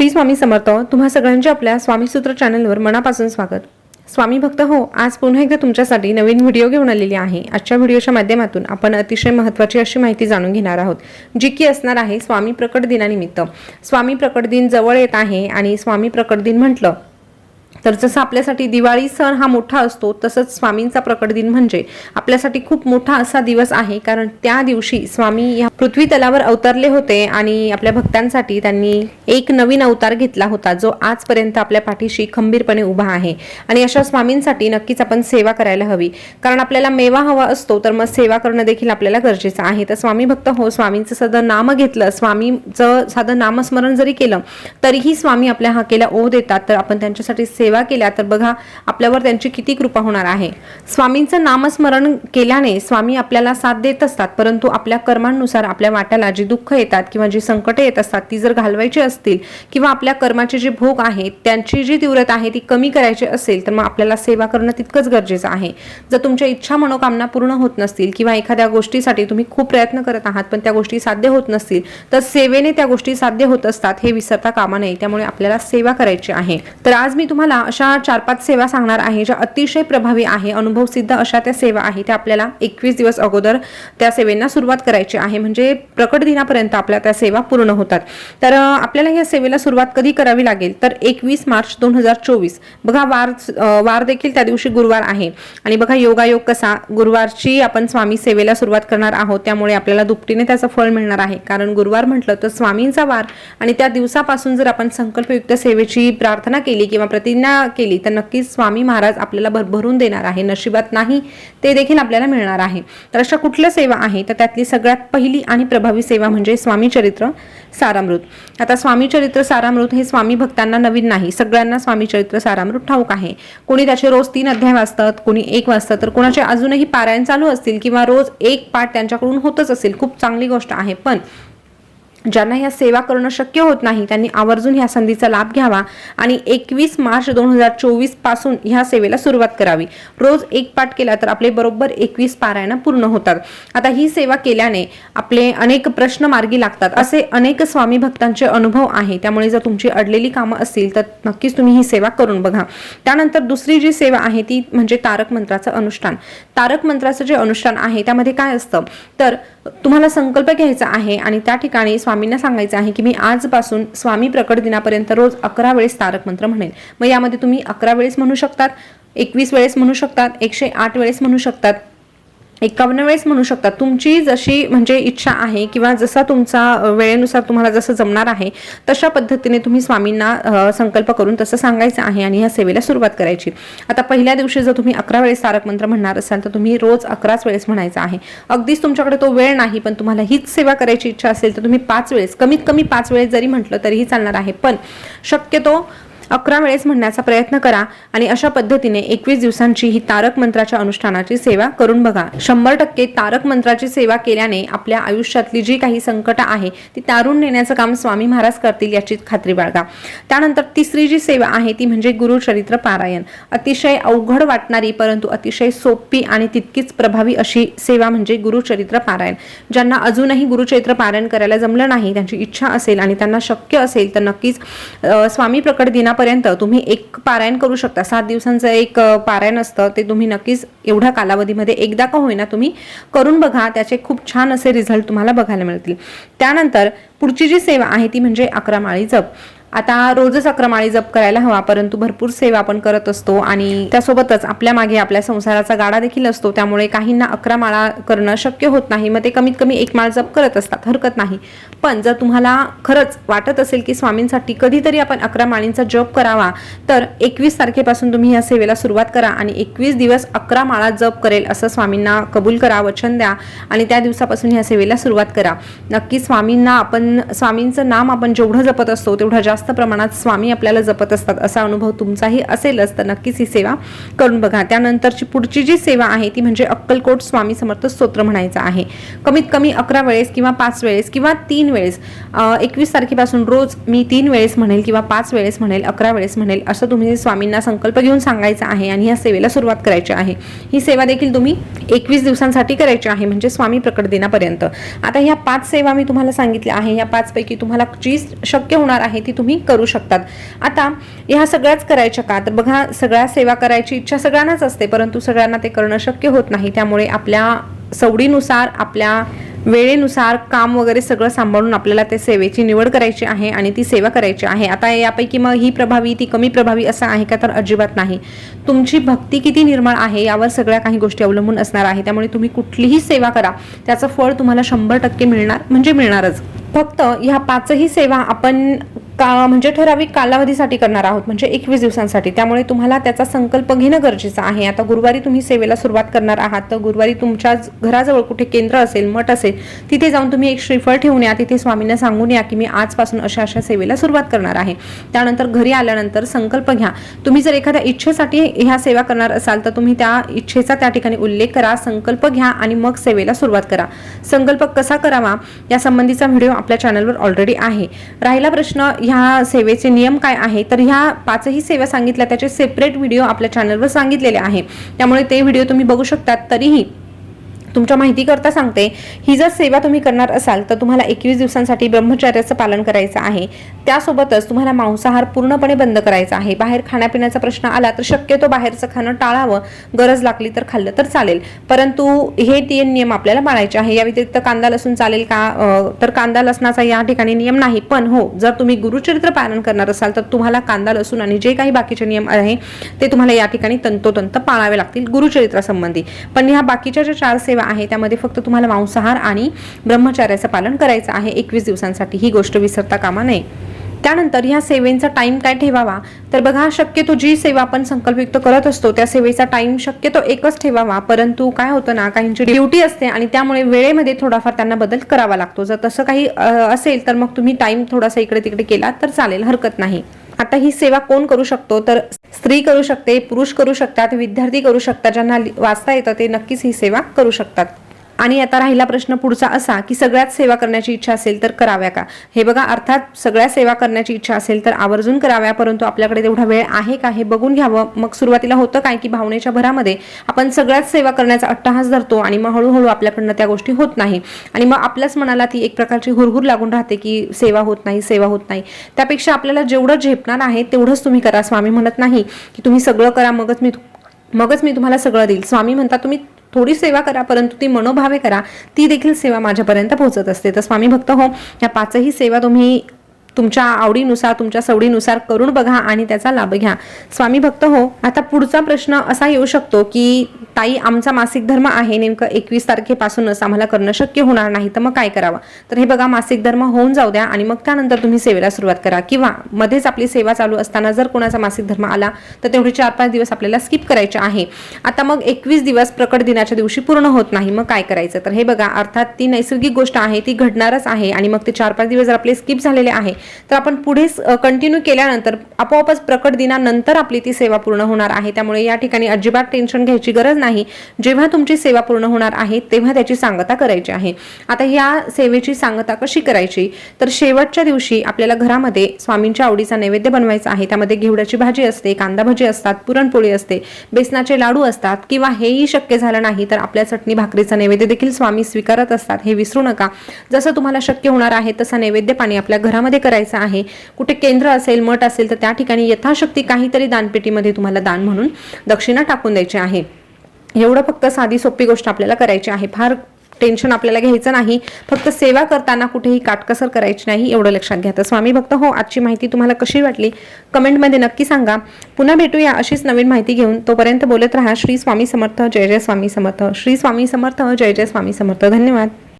श्री स्वामी समर्थ तुम्हा सगळ्यांचे आपल्या स्वामीसूत्र चॅनलवर मनापासून स्वागत. स्वामी भक्त हो आज पुन्हा एकदा तुमच्यासाठी नवीन व्हिडिओ घेऊन आलेली आहे. आजच्या व्हिडिओच्या माध्यमातून आपण अतिशय महत्त्वाची अशी माहिती जाणून घेणार आहोत जी की असणार आहे स्वामी प्रकट दिनानिमित्त. स्वामी प्रकट दिन जवळ येत आहे आणि स्वामी प्रकट दिन म्हटलं तर जसं आपल्यासाठी दिवाळी सण हा मोठा असतो तसंच स्वामींचा प्रकट दिन म्हणजे आपल्यासाठी खूप मोठा असा दिवस आहे. कारण त्या दिवशी स्वामी या पृथ्वी तलावर अवतरले होते आणि आपल्या भक्तांसाठी त्यांनी एक नवीन अवतार घेतला होता जो आजपर्यंत आपल्या पाठीशी खंबीरपणे उभा आहे. आणि अशा स्वामींसाठी नक्कीच आपण सेवा करायला हवी. कारण आपल्याला मेवा हवा असतो तर मग सेवा करणं देखील आपल्याला गरजेचं आहे. तर स्वामी भक्त हो स्वामींचं साधं नाम घेतलं स्वामीचं साधं नामस्मरण जरी केलं तरीही स्वामी आपल्या हाकेला ओ देतात. तर आपण त्यांच्यासाठी सेवा केल्या तर बघा आपल्यावर त्यांची किती कृपा होणार आहे. स्वामींचं नामस्मरण केल्याने स्वामी आपल्याला साथ देत असतात परंतु आपल्या कर्मांनुसार आपल्या वाट्याला जी दुःख येतात किंवा जी संकटे येत असतात ती जर घालवायची असतील किंवा आपल्या कर्माचे जे भोग आहेत त्यांची जी तीव्रता आहे ती कमी करायची असेल तर मग आपल्याला सेवा करणं तितकंच गरजेचं आहे. जर तुमच्या इच्छा मनोकामना पूर्ण होत नसतील किंवा एखाद्या गोष्टीसाठी तुम्ही खूप प्रयत्न करत आहात पण त्या गोष्टी साध्य होत नसतील तर सेवेने त्या गोष्टी साध्य होत असतात हे विसरता कामा नये. त्यामुळे आपल्याला सेवा करायची आहे. तर आज मी तुम्हाला अशा चार पाच सेवा सांगणार आहे ज्या अतिशय प्रभावी आहे अनुभव सिद्ध अशा त्या सेवा आहे त्या आपल्याला एकवीस दिवस अगोदर त्या सेवेंना सुरुवात करायची आहे. म्हणजे प्रकट दिनापर्यंत आपल्या त्या सेवा पूर्ण होतात. तर आपल्याला या सेवेला सुरुवात कधी करावी लागेल? तर एकवीस मार्च दोन हजार चोवीस. बघा वार वार देखील त्या दिवशी गुरुवार आहे. आणि बघा योगायोग कसा? गुरुवारची आपण स्वामी सेवेला सुरुवात करणार आहोत. त्यामुळे आपल्याला दुपटीने त्याचं फळ मिळणार आहे. कारण गुरुवार म्हटलं तर स्वामींचा वार आणि त्या दिवसापासून जर आपण संकल्पयुक्त सेवेची प्रार्थना केली किंवा प्रति प्रतिज्ञा केली तर नक्कीच स्वामी महाराज आपल्याला भरभरून देणार आहे. नशिबात नाही ते देखील आपल्याला मिळणार आहे. तर अशा कुठल्या सेवा आहे तर त्यातली सगळ्यात पहिली आणि प्रभावी सेवा म्हणजे स्वामी चरित्र सारामृत. आता स्वामी चरित्र सारामृत हे स्वामी भक्तांना नवीन नाही. सगळ्यांना स्वामी चरित्र सारामृत ठाऊक आहे. कोणी त्याचे रोज तीन अध्याय वाचतात कोणी एक वाचतात तर कोणाचे अजूनही पारायण चालू असतील किंवा रोज एक पाठ त्यांच्याकडून होतच असेल खूप चांगली गोष्ट आहे. पण ज्यांना या सेवा करणं शक्य होत नाही त्यांनी आवर्जून ह्या संधीचा लाभ घ्यावा आणि एकवीस मार्च दोन हजार चोवीसपासून ह्या सेवेला सुरुवात करावी. रोज एक पाठ केला तर आपले बरोबर एकवीस पारायण पूर्ण होतात. आता ही सेवा केल्याने आपले अनेक प्रश्न मार्गी लागतात. असे अनेक स्वामी भक्तांचे अनुभव आहे. त्यामुळे जर तुमची अडलेली कामं असतील तर नक्कीच तुम्ही ही सेवा करून बघा. त्यानंतर दुसरी जी सेवा आहे ती म्हणजे तारक मंत्राचं अनुष्ठान. तारक मंत्राचं जे अनुष्ठान आहे त्यामध्ये काय असतं? तर तुम्हाला संकल्प घ्यायचा आहे आणि त्या ठिकाणी स्वामींना सांगायचं आहे की मी आजपासून स्वामी प्रकट दिनापर्यंत रोज अकरा वेळेस तारक मंत्र म्हणेल मग यामध्ये तुम्ही अकरा वेळेस म्हणू शकतात एकवीस वेळेस म्हणू शकतात एकशे आठ वेळेस म्हणू शकतात. एकावन्न वेळेस म्हणू शकता. तुमची जशी म्हणजे इच्छा आहे किंवा जसा तुमचा वेळेनुसार तुम्हाला जसं जमणार आहे तशा पद्धतीने तुम्ही स्वामींना संकल्प करून तसं सांगायचं आहे आणि ह्या सेवेला सुरुवात करायची. आता पहिल्या दिवशी जर तुम्ही अकरा वेळेस तारक मंत्र म्हणणार असाल तर तुम्ही रोज अकराच वेळेस म्हणायचं आहे. अगदीच तुमच्याकडे तो वेळ नाही पण तुम्हाला हीच सेवा करायची इच्छा असेल तर तुम्ही पाच वेळेस कमीत कमी पाच वेळेस जरी म्हटलं तरीही चालणार आहे. पण शक्यतो अकरा वेळेस म्हणण्याचा प्रयत्न करा आणि अशा पद्धतीने एकवीस दिवसांची ही तारक मंत्राच्या अनुष्ठानाची सेवा करून बघा. शंभर टक्के तारक मंत्राची सेवा केल्याने आपल्या आयुष्यातली जी काही संकट आहे ती तारून नेण्याचं काम स्वामी महाराज करतील याची खात्री बाळगा. त्यानंतर तिसरी जी सेवा आहे ती म्हणजे गुरुचरित्र पारायण. अतिशय अवघड वाटणारी परंतु अतिशय सोपी आणि तितकीच प्रभावी अशी सेवा म्हणजे गुरुचरित्र पारायण. ज्यांना अजूनही गुरुचरित्र पारायण करायला जमलं नाही त्यांची इच्छा असेल आणि त्यांना शक्य असेल तर नक्कीच स्वामी प्रकट दिना दिनापर्यंत तुम्ही एक पारायण करू शकता. सात दिवसांचं एक पारायण असतं. ते तुम्ही नक्कीच एवढ्या कालावधीमध्ये एकदा का होईना तुम्ही करून बघा. त्याचे खूप छान असे रिझल्ट तुम्हाला बघायला मिळतील. त्यानंतर पुढची जी सेवा आहे ती म्हणजे अकरा माळी जप. आता रोजच अक्रमाळी जप करायला हवा परंतु भरपूर सेवा आपण करत असतो आणि त्यासोबतच आपल्या मागे आपल्या संसाराचा गाडा देखील असतो. त्यामुळे काहींना अकरा माळा करणं शक्य होत नाही. मग ते कमीत कमी एक माळ जप करत असतात हरकत नाही. पण जर तुम्हाला खरंच वाटत असेल की स्वामींसाठी कधीतरी आपण अकरा माळींचा जप करावा तर एकवीस तारखेपासून तुम्ही या सेवेला सुरुवात करा आणि एकवीस दिवस अकरा माळा जप करेल असं स्वामींना कबूल करा वचन द्या आणि त्या दिवसापासून ह्या सेवेला सुरुवात करा. नक्की स्वामींना आपण स्वामींचं नाम आपण जेवढं जपत असतो तेवढं जास्त जास्त प्रमाणात स्वामी आपल्याला जपत असतात असा अनुभव तुमचाही असेलच तर नक्कीच ही सेवा करून बघा. त्यानंतरची पुढची जी सेवा आहे ती म्हणजे अक्कलकोट स्वामी समर्थ स्तोत्र म्हणायचं आहे. कमीत कमी अकरा वेळेस किंवा पाच वेळेस किंवा तीन वेळेस एकवीस तारखेपासून रोज मी तीन वेळेस म्हणेल किंवा पाच वेळेस म्हणेल अकरा वेळेस म्हणेल असं तुम्ही स्वामींना संकल्प घेऊन सांगायचा आहे आणि या सेवेला सुरुवात करायची आहे. ही सेवा देखील तुम्ही एकवीस दिवसांसाठी करायची आहे म्हणजे स्वामी प्रकट दिनापर्यंत. आता ह्या पाच सेवा मी तुम्हाला सांगितल्या आहे या पाचपैकी तुम्हाला जी शक्य होणार आहे ती तुम्ही तुम्ही करू शकतात. आता ह्या सगळ्याच करायच्या का? तर बघा सगळ्या सेवा करायची इच्छा सगळ्यांनाच असते परंतु सगळ्यांना ते करणं शक्य होत नाही. त्यामुळे आपल्या सवडीनुसार आपल्या वेळेनुसार काम वगैरे सगळं सांभाळून आपल्याला त्या सेवेची निवड करायची आहे आणि ती सेवा करायची आहे. आता यापैकी मग ही प्रभावी ती कमी प्रभावी असं आहे का? तर अजिबात नाही. तुमची भक्ती किती निर्मळ आहे यावर सगळ्या काही गोष्टी अवलंबून असणार आहे. त्यामुळे तुम्ही कुठलीही सेवा करा. त्याचं फळ तुम्हाला शंभर टक्के मिळणार म्हणजे मिळणारच. फक्त ह्या पाचही सेवा आपण का म्हणजे ठराविक कालावधीसाठी करणार आहोत? म्हणजे एकवीस दिवसांसाठी. त्यामुळे तुम्हाला त्याचा संकल्प घेणं गरजेचं आहे. आता गुरुवारी तुम्ही सेवेला सुरुवात करणार आहात. तर गुरुवारी तुमच्या घराजवळ कुठे केंद्र असेल मठ असेल तिथे जाऊन तुम्ही एक श्रीफळ ठेवून या. तिथे स्वामींना सांगून या की मी आजपासून अशा अशा सेवेला सुरुवात करणार आहे. त्यानंतर घरी आल्यानंतर संकल्प घ्या. तुम्ही जर एखाद्या इच्छेसाठी ह्या सेवा करणार असाल तर तुम्ही त्या इच्छेचा त्या ठिकाणी उल्लेख करा संकल्प घ्या आणि मग सेवेला सुरुवात करा. संकल्प कसा करावा? या संबंधीचा व्हिडिओ आपल्या चॅनलवर ऑलरेडी आहे. राहिला प्रश्न ह्या सेवेचे नियम काय आहे? तर ह्या पाचही सेवा सांगितल्या त्याचे सेपरेट व्हिडिओ आपल्या चॅनलवर सांगितलेले आहे. त्यामुळे ते व्हिडिओ तुम्ही बघू शकतात तरीही तुमच्या माहितीकरता सांगते ही जर सेवा तुम्ही करणार असाल तर तुम्हाला एकवीस दिवसांसाठी ब्रह्मचर्याचं पालन करायचं आहे. त्यासोबतच तुम्हाला मांसाहार पूर्णपणे बंद करायचा आहे. बाहेर खाण्यापिण्याचा प्रश्न आला तर शक्यतो बाहेरचं खाणं टाळावं. गरज लागली तर खाल्लं तर चालेल. परंतु हे तीन नियम आपल्याला पाळायचे आहे. या व्यतिरिक्त कांदा लसूण चालेल का? तर कांदा लसणाचा या ठिकाणी नियम नाही. पण हो जर तुम्ही गुरुचरित्र पालन करणार असाल तर तुम्हाला कांदा लसूण आणि जे काही बाकीचे नियम आहे ते तुम्हाला या ठिकाणी तंतोतंत पाळावे लागतील गुरुचरित्रासंबंधी. पण ह्या बाकीच्या ज्या चार सेवा आहे. त्यामध्ये फक्त तुम्हाला मांसाहार आणि ब्रह्मचार्याचं पालन करायचं आहे. एकवीस दिवसांसाठी ही गोष्ट विसरता कामा नये. त्यानंतर ह्या सेवेचा टाइम काय ठेवावा? तर बघा शक्यतो जी सेवा आपण संकल्पयुक्त करत असतो त्या सेवेचा टाइम शक्यतो एकच ठेवावा. परंतु काय होतं ना काहींची ड्युटी असते आणि त्यामुळे वेळेमध्ये थोडाफार त्यांना बदल करावा लागतो. जर तसं काही असेल तर मग तुम्ही टाइम थोडासा इकडे तिकडे केला तर चालेल. हरकत नाही. आता ही सेवा कोण करू शकतो? तर स्त्री करू शकते पुरुष करू शकतात विद्यार्थी करू शकतात ज्यांना वाचता येतं ते नक्कीच ही सेवा करू शकतात. आणि आता राहिला प्रश्न पुढचा असा की सगळ्यात सेवा करण्याची इच्छा असेल तर कराव्या का? हे बघा अर्थात सगळ्या सेवा करण्याची इच्छा असेल तर आवर्जून कराव्या परंतु आपल्याकडे तेवढा वेळ आहे का हे बघून घ्यावं. मग सुरुवातीला होतं काय की भावनेच्या भरामध्ये आपण सगळ्याच सेवा करण्याचा अट्टहास धरतो आणि मग हळूहळू आपल्याकडनं त्या गोष्टी होत नाही. आणि मग आपल्याच मनाला ती एक प्रकारची हुरहुर लागून राहते की सेवा होत नाही सेवा होत नाही. त्यापेक्षा आपल्याला जेवढं झेपणार आहे तेवढंच तुम्ही करा. स्वामी म्हणत नाही की तुम्ही सगळं करा मगच मी मगच मी तुम्हाला सगळं देईल. स्वामी म्हणता तुम्ही थोडी सेवा करा परंतु ती मनोभावे करा. ती देखील सेवा माझ्यापर्यंत पोहोचत असते. तर स्वामी भक्त हो या पाचही सेवा तुम्ही तुमच्या आवडीनुसार तुमच्या सवडीनुसार करून बघा आणि त्याचा लाभ घ्या. स्वामी भक्त हो आता पुढचा प्रश्न असा येऊ शकतो की ताई आमचा मासिक धर्म आहे नेमकं एकवीस तारखेपासूनच आम्हाला करणं शक्य होणार नाही तर मग काय करावं? तर हे बघा मासिक धर्म होऊन जाऊ द्या आणि मग त्यानंतर तुम्ही सेवेला सुरुवात करा. किंवा मध्येच आपली सेवा चालू असताना जर कोणाचा मासिक धर्म आला तर तेवढे चार पाच दिवस आपल्याला स्किप करायचे आहे. आता मग एकवीस दिवस प्रकट दिनाच्या दिवशी पूर्ण होत नाही मग काय करायचं? तर हे बघा अर्थात ती नैसर्गिक गोष्ट आहे ती घडणारच आहे आणि मग ते चार पाच दिवस जर आपले स्किप झालेले आहे तर आपण पुढे कंटिन्यू केल्यानंतर आपोआपच प्रकट दिनानंतर आपली ती सेवा पूर्ण होणार आहे. त्यामुळे या ठिकाणी अजिबात टेन्शन घ्यायची गरज नाही. जेव्हा तुमची सेवा पूर्ण होणार आहे तेव्हा त्याची सांगता करायची आहे. आता या सेवेची सांगता कशी करायची? तर शेवटच्या दिवशी आपल्याला घरामध्ये स्वामींच्या आवडीचा नैवेद्य बनवायचा आहे. त्यामध्ये घेवड्याची भाजी असते कांदा भाजी असतात पुरणपोळी असते बेसनाचे लाडू असतात किंवा हेही शक्य झालं नाही तर आपल्या चटणी भाकरीचा नैवेद्य देखील स्वामी स्वीकारत असतात. हे विसरू नका. जसं तुम्हाला शक्य होणार आहे तसा नैवेद्य पाणी आपल्या घरामध्ये करायचं आहे. कुठे केंद्र असेल मठ असेल तर त्या ठिकाणी यथाशक्ती काहीतरी दानपेटीमध्ये तुम्हाला दान म्हणून दक्षिणा टाकून द्यायची आहे. एवढं फक्त साधी सोपी गोष्ट आपल्याला करायची आहे. फार टेन्शन आपल्याला घ्यायचं नाही. फक्त सेवा करताना कुठेही काटकसर करायची नाही एवढं लक्षात घ्या. तर स्वामी भक्त हो आजची माहिती तुम्हाला कशी वाटली? कमेंटमध्ये नक्की सांगा. पुन्हा भेटूया अशीच नवीन माहिती घेऊन. तोपर्यंत बोलत राहा. श्री स्वामी समर्थ. जय जय स्वामी समर्थ. श्री स्वामी समर्थ. जय जय स्वामी समर्थ. धन्यवाद.